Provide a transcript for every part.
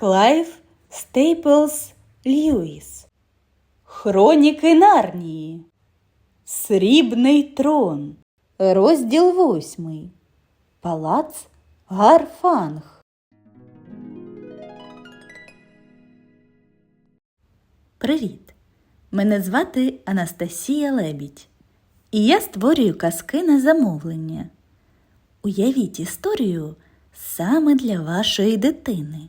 Клайв Стейплс Льюіс. Хроніки Нарнії. Срібний трон. Розділ восьмий. Палац Гарфанг. Привіт! Мене звати Анастасія Лебідь. І я створюю казки на замовлення. Уявіть історію саме для вашої дитини,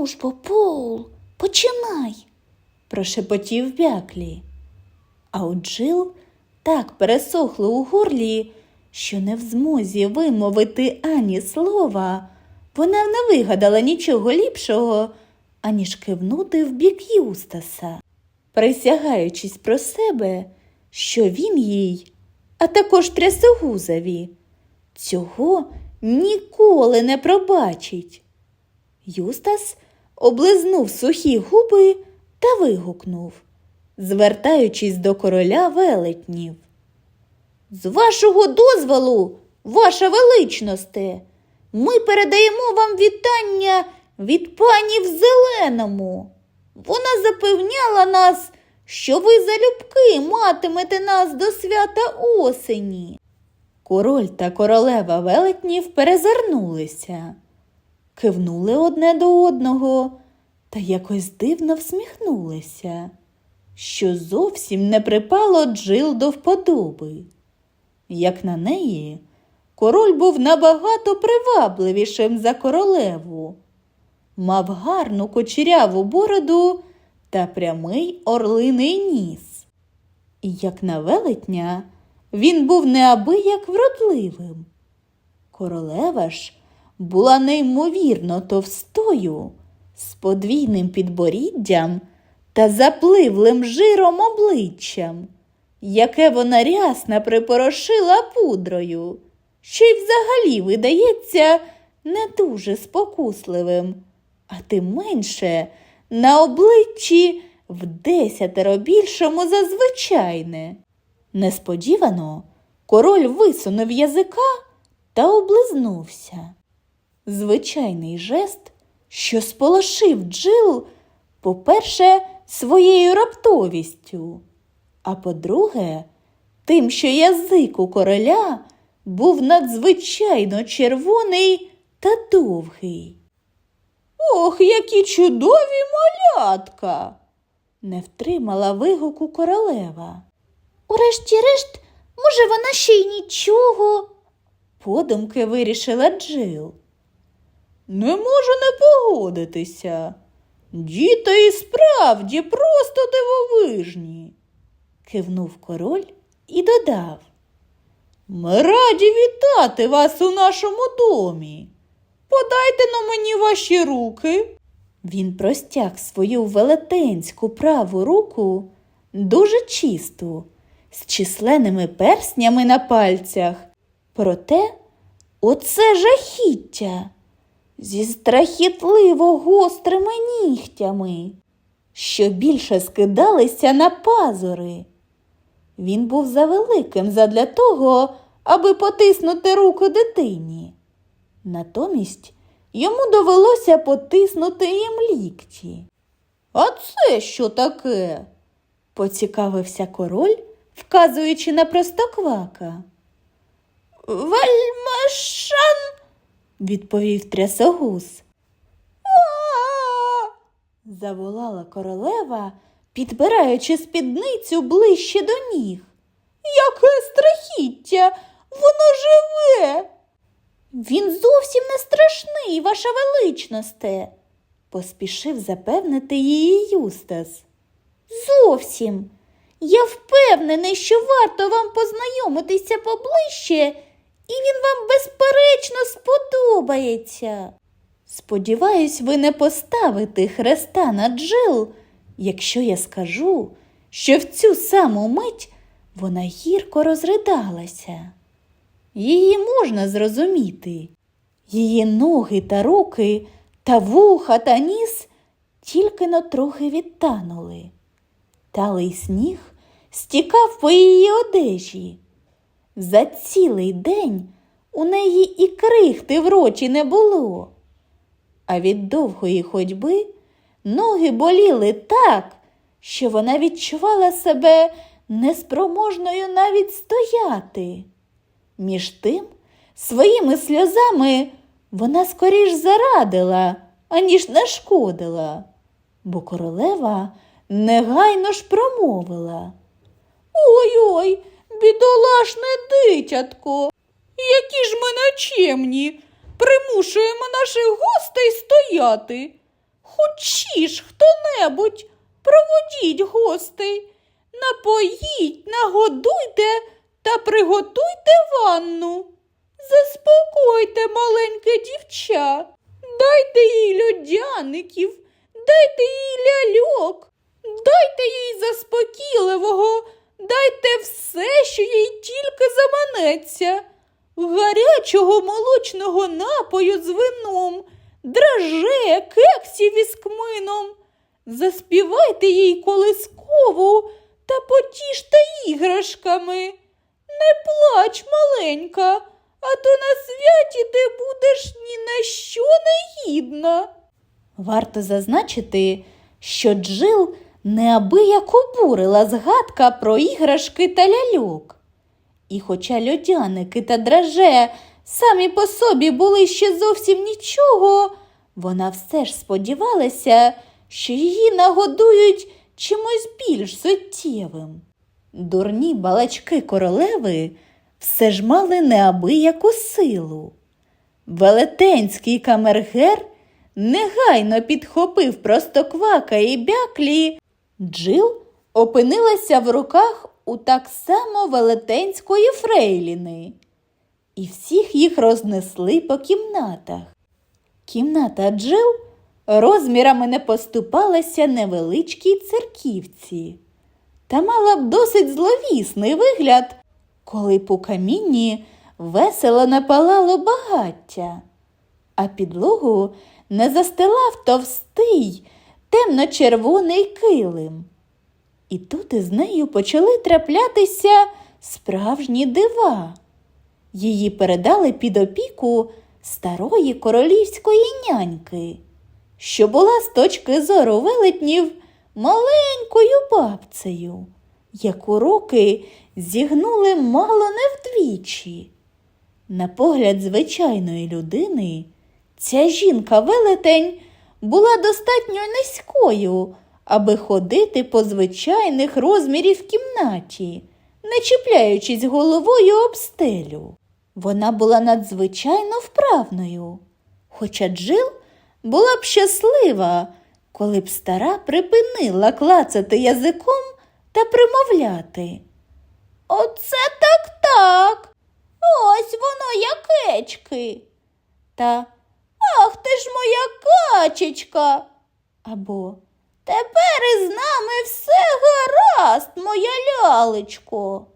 Ну ж, бо, Пол, починай, прошепотів бяклі. А у Джил так пересохло у горлі, що не в змозі вимовити ані слова. Вона не вигадала нічого ліпшого, аніж кивнути в бік Юстаса, присягаючись про себе, що він їй, а також трясогузові, цього ніколи не пробачить. Юстас облизнув сухі губи та вигукнув, звертаючись до короля велетнів. З вашого дозволу, ваша величносте, ми передаємо вам вітання від пані в зеленому. Вона запевняла нас, що ви залюбки матимете нас до свята осені. Король та королева велетнів перезирнулися, кивнули одне до одного та якось дивно всміхнулися, що зовсім не припало Джил до вподоби. Як на неї, король був набагато привабливішим за королеву, мав гарну кучеряву бороду та прямий орлиний ніс. І як на велетня, він був неабияк вродливим. Королева ж була неймовірно товстою, з подвійним підборіддям та запливлим жиром обличчям, яке вона рясно припорошила пудрою, що й взагалі видається не дуже спокусливим, а тим менше на обличчі в десятеро більшому за звичайне. Несподівано король висунув язика та облизнувся. Звичайний жест, що сполошив Джил, по-перше, своєю раптовістю, а по-друге, тим, що язик у короля був надзвичайно червоний та довгий. Ох, які чудові малятка! не втримала вигуку королева. Урешті-решт, може, вона ще й нічого, подумки вирішила Джил. Не можу не погодитися. Діти і справді просто дивовижні, кивнув король і додав. Ми раді вітати вас у нашому домі. Подайте на мені ваші руки. Він простяг свою велетенську праву руку дуже чисту, з численними перснями на пальцях. Проте оце жахіття зі страхітливо гострими нігтями, що більше скидалися на пазури. Він був завеликим задля того, аби потиснути руку дитині. Натомість йому довелося потиснути їм лікті. А це що таке? поцікавився король, вказуючи на простоквака. Вельмешан, відповів трясогуз. «А-а-а!» – заволала королева, підбираючи спідницю ближче до ніг. Яке страхіття! Воно живе. Він зовсім не страшний, ваша величносте, поспішив запевнити її Юстас. Зовсім. Я впевнений, що варто вам познайомитися поближче, і він вам безперечно сподобається. Сподіваюсь, ви не поставите хреста на Джил, якщо я скажу, що в цю саму мить вона гірко розридалася. Її можна зрозуміти. Її ноги та руки та вуха та ніс тільки но трохи відтанули. Талий сніг стікав по її одежі. За цілий день у неї і крихти в роті не було. А від довгої ходьби ноги боліли так, що вона відчувала себе неспроможною навіть стояти. Між тим, своїми сльозами вона скоріш зарадила, аніж нашкодила, бо королева негайно ж промовила. Ой-ой, бідолашне дитятко, які ж ми нечемні, примушуємо наших гостей стояти. Хочі хто-небудь, проводіть гостей, напоїть, нагодуйте та приготуйте ванну. Заспокойте маленьке дівча, дайте їй льодяників, дайте їй ляльок, дайте їй заспокійливого, дайте все, що їй тільки заманеться, гарячого молочного напою з вином, драже, кексів із кмином. Заспівайте їй колискову та потіште іграшками. Не плач, маленька, а то на святі ти будеш ні на що не гідна. Варто зазначити, що Джил неабияк обурила згадка про іграшки та ляльок. І хоча льодяники та драже самі по собі були ще зовсім нічого, вона все ж сподівалася, що її нагодують чимось більш суттєвим. Дурні балачки королеви все ж мали неабияку силу. Велетенський камергер негайно підхопив простоквака і бяклі. Джил опинилася в руках у так само велетенської фрейліни, і всіх їх рознесли по кімнатах. Кімната Джил розмірами не поступалася невеличкій церківці та мала б досить зловісний вигляд, коли по камінні весело напалало багаття, а підлогу не застилав товстий, темно-червоний килим. І тут із нею почали траплятися справжні дива. Її передали під опіку старої королівської няньки, що була з точки зору велетнів маленькою бабцею, яку роки зігнули мало не вдвічі. На погляд звичайної людини, ця жінка-велетень була достатньо низькою, аби ходити по звичайних розмірів кімнаті, не чіпляючись головою об стелю. Вона була надзвичайно вправною, хоча Джил була б щаслива, коли б стара припинила клацати язиком та примовляти. Оце так так. Ось воно якечки. Та Ах ти ж моя качечка. Або Тепер із нами все гаразд, моя лялечко.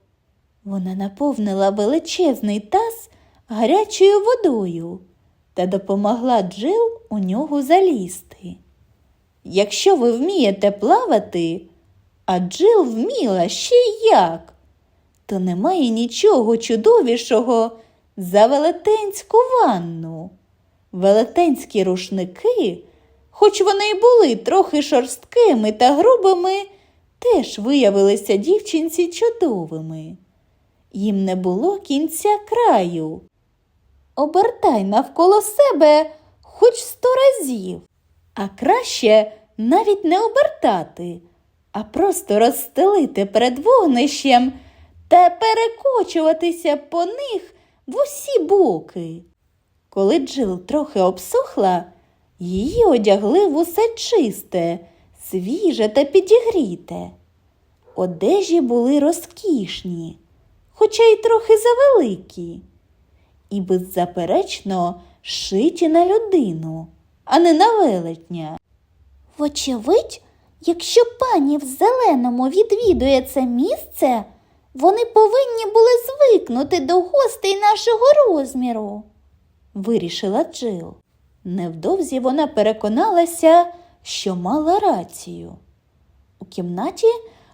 Вона наповнила величезний таз гарячою водою та допомогла Джил у нього залізти. Якщо ви вмієте плавати, а Джил вміла ще як, то немає нічого чудовішого за велетенську ванну. Велетенські рушники, хоч вони й були трохи шорсткими та грубими, теж виявилися дівчинці чудовими. Їм не було кінця краю. Обертай навколо себе хоч сто разів, а краще навіть не обертати, а просто розстелити перед вогнищем та перекочуватися по них в усі боки. Коли Джил трохи обсохла, її одягли в усе чисте, свіже та підігріте. Одежі були розкішні, хоча й трохи завеликі. і беззаперечно шиті на людину, а не на велетня. Вочевидь, якщо пані в зеленому відвідує це місце, вони повинні були звикнути до гостей нашого розміру. Вирішила Джил. Невдовзі вона переконалася, що мала рацію. У кімнаті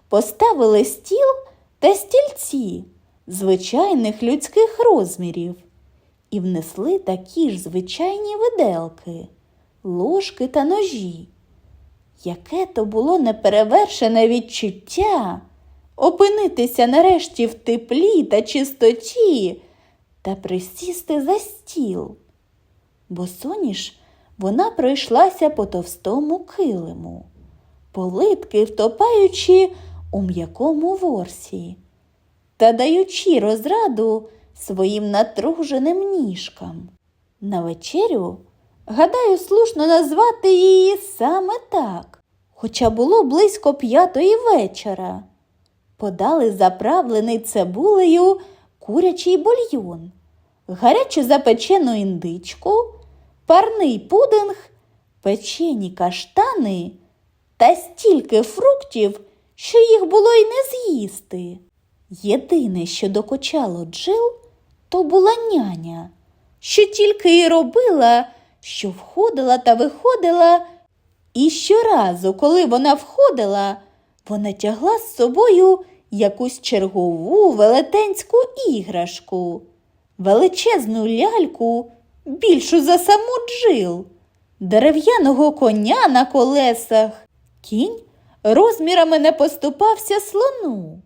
поставили стіл та стільці звичайних людських розмірів і внесли такі ж звичайні виделки, ложки та ножі. Яке то було неперевершене відчуття опинитися нарешті в теплі та чистоті та присісти за стіл. Бо соніш вона пройшлася по товстому килиму, политки втопаючи у м'якому ворсі та даючи розраду своїм натруженим ніжкам. На вечерю, гадаю, слушно назвати її саме так, хоча було близько п'ятої вечора. Подали заправлений цибулею курячий бульйон, гарячу запечену індичку, парний пудинг, печені каштани та стільки фруктів, що їх було й не з'їсти. Єдине, що докучало Джил, то була няня, що тільки й робила, що входила та виходила, і щоразу, коли вона входила, вона тягла з собою якусь чергову велетенську іграшку, величезну ляльку, більшу за саму джил, дерев'яного коня на колесах. Кінь розмірами не поступався слону.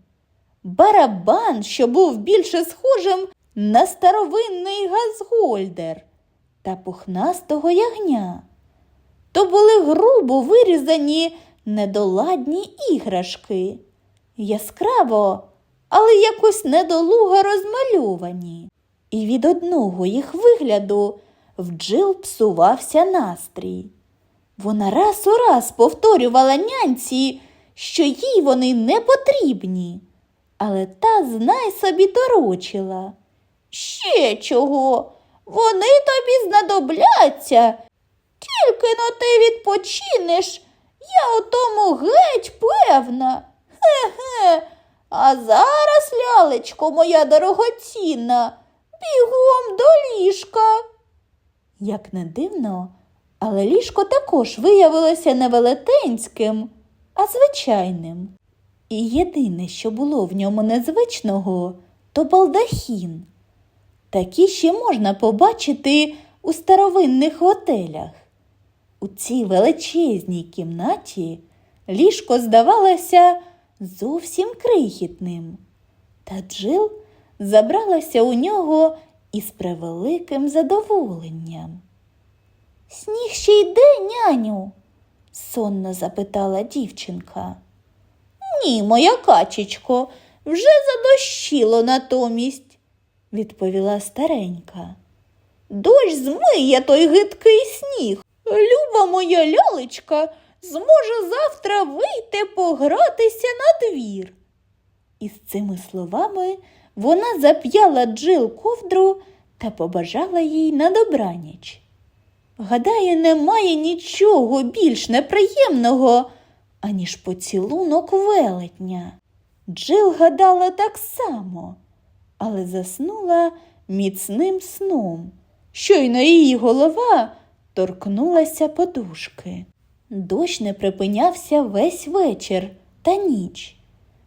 Барабан, що був більше схожим на старовинний газгольдер та пухнастого ягня. То були грубо вирізані недоладні іграшки, яскраво, але якось недолуго розмальовані. І від одного їх вигляду в Джил псувався настрій. Вона раз у раз повторювала нянці, що їй вони не потрібні, але та знай собі торочила. Ще чого? Вони тобі знадобляться. Тільки но ти відпочинеш, я у тому геть певна. Хе-хе. А зараз, лялечко моя дорогоцінна, бігом до ліжка. Як не дивно, але ліжко також виявилося не велетенським, а звичайним. І єдине, що було в ньому незвичного, то балдахін. Такі ще можна побачити у старовинних готелях. У цій величезній кімнаті ліжко здавалося зовсім крихітним, та Джил забралася у нього із превеликим задоволенням. Сніг ще йде, няню? сонно запитала дівчинка. Ні, моя качечко, вже задощило натомість, відповіла старенька. Дощ змиє той гидкий сніг. Люба моя лялечка зможе завтра вийти погратися на двір. І з цими словами вона зап'яла Джил ковдру та побажала їй на добраніч. Гадаю, немає нічого більш неприємного, аніж поцілунок велетня. Джил гадала так само, але заснула міцним сном. Щойно її голова торкнулася подушки. Дощ не припинявся весь вечір та ніч,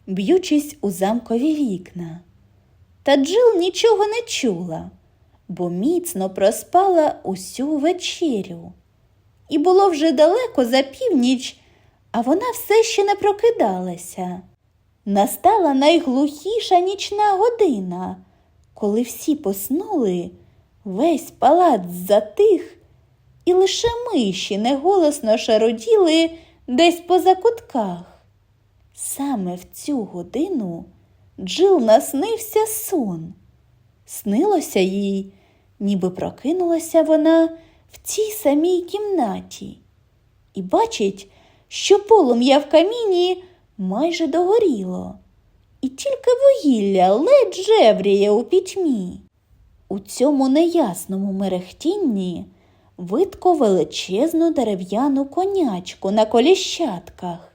б'ючись у замкові вікна. Та Джил нічого не чула, бо міцно проспала усю вечерю. І було вже далеко за північ, а вона все ще не прокидалася. Настала найглухіша нічна година, коли всі поснули, весь палац затих, і лише миші неголосно шароділи десь по закутках. Саме в цю годину Джил наснився сон. Снилося їй, ніби прокинулася вона в цій самій кімнаті, і бачить, що полум'я в каміні майже догоріло, і тільки вугілля ледь жевріє у пітьмі. У цьому неясному мерехтінні видко величезну дерев'яну конячку на коліщатках.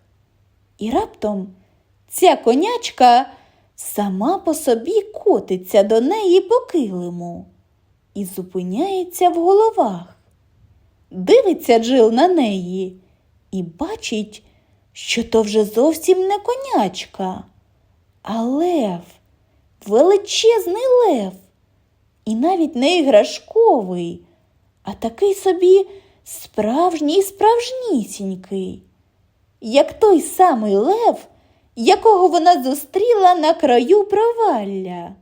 І раптом ця конячка сама по собі котиться до неї по килиму і зупиняється в головах. Дивиться Джил на неї і бачить, що то вже зовсім не конячка, а лев, величезний лев, і навіть не іграшковий, а такий собі справжній справжнісінький, як той самий лев, якого вона зустріла на краю провалля,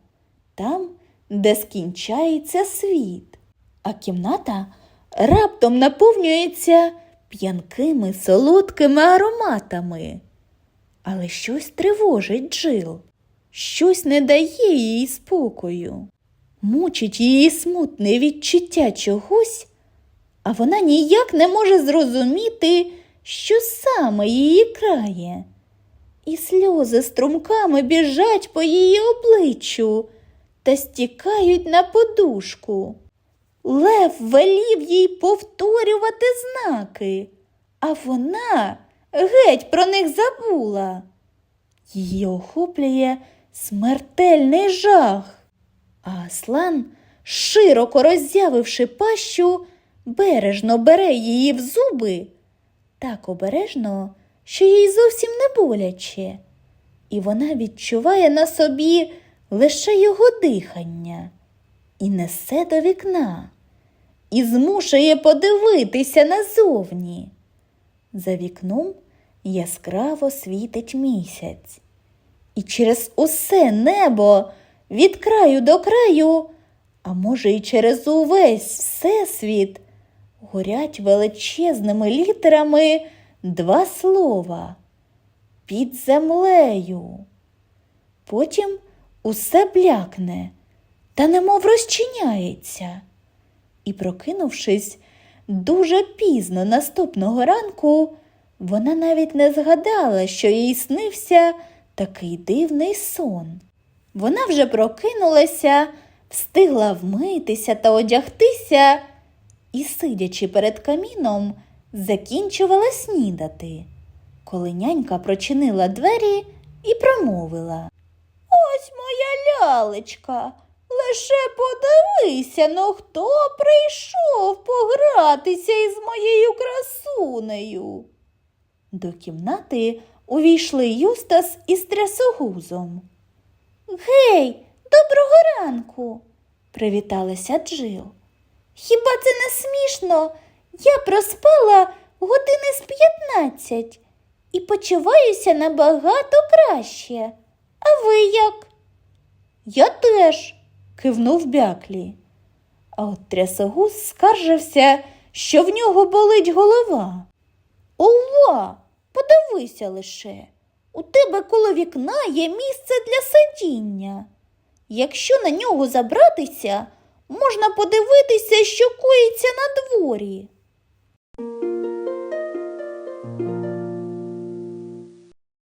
там, де скінчається світ, а кімната раптом наповнюється п'янкими солодкими ароматами. Але щось тривожить Джил, щось не дає їй спокою, мучить її смутне відчуття чогось, а вона ніяк не може зрозуміти, що саме її крає. І сльози струмками біжать по її обличчю та стікають на подушку. Лев велів їй повторювати знаки, а вона геть про них забула. Її охоплює смертельний жах. А Аслан, широко роззявивши пащу, бережно бере її в зуби, так обережно, що їй зовсім не боляче, і вона відчуває на собі лише його дихання і несе до вікна, і змушує подивитися назовні. За вікном яскраво світить місяць, і через усе небо від краю до краю, а може, й через увесь всесвіт, горять величезними літерами два слова під землею. Потім усе блякне та немов розчиняється. І, прокинувшись дуже пізно наступного ранку, вона навіть не згадала, що їй снився такий дивний сон. Вона вже прокинулася, встигла вмитися та одягтися і, сидячи перед каміном, закінчувала снідати, коли нянька прочинила двері і промовила. Ось моя лялечка. Лише подивися, ну хто прийшов погратися із моєю красунею. До кімнати увійшли Юстас із трясогузом. Гей, доброго ранку, привіталася Джил. Хіба це не смішно? Я проспала години з п'ятнадцять і почуваюся набагато краще. А ви як? Я теж, кивнув бяклі. А от трясогуз скаржився, що в нього болить голова. Ова, подивися лише. У тебе коло вікна є місце для сидіння. Якщо на нього забратися, можна подивитися, що коїться на дворі.